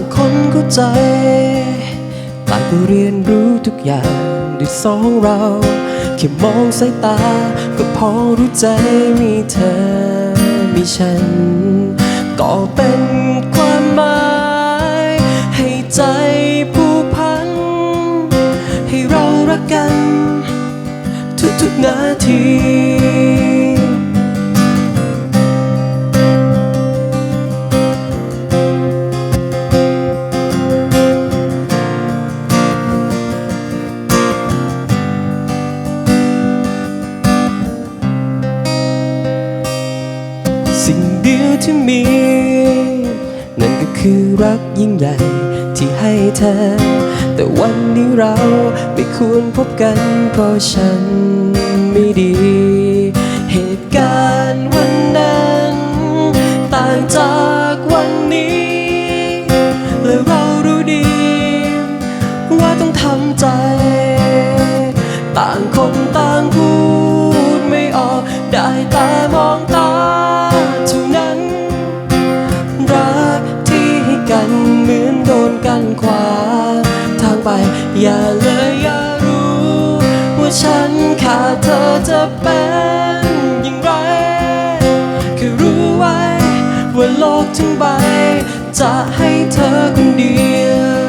างคนเข้าใจต่างก็เรียนรู้ทุกอย่างด้วยสองเรา แค่มองสายตา ก็พอรู้ใจมีเธอมีฉัน ก็เป็นความหมายให้ใจผูกพัน ให้เรารักกัน ทุกๆนาที ที่มี นั่นก็คือรักยิ่งใหญ่ที่ให้เธอ แต่วันนี้เราไม่ควรพบกันเพราะฉันไม่ดี เหตุการณ์วันนั้น ต่างจากวันนี้ และเรารู้ดี ว่าต้องทำใจ ต่างคนต่าง กันขวา ทางไปอย่าเลยอย่ารู้ ว่าฉันขาดเธอจะเป็นอย่างไรแค่รู้ไว้ ว่าโลกทั้งใบ จะให้เธอคนเดียว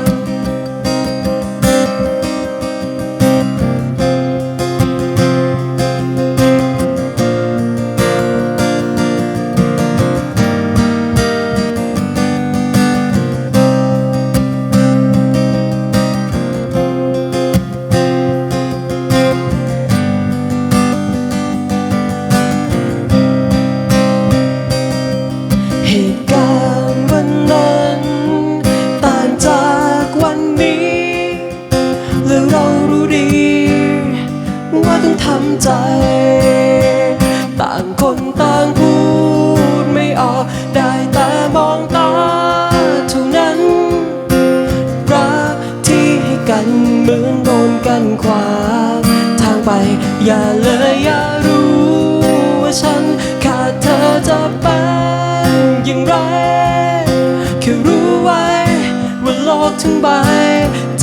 กันเหมือนโดนกันขวางทางไปอย่าเลยอย่ารู้ว่าฉันขาดเธอจะเป็นอย่างไรแค่รู้ไว้ว่าโลกทั้งใบ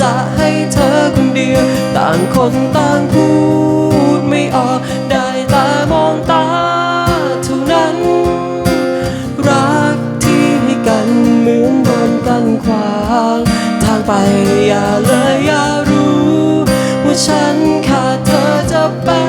จะให้เธอคนเดียว ต่างคนต่างพู ไป อย่าเลยอย่ารู้ ว่าฉันขาดเธอจะไป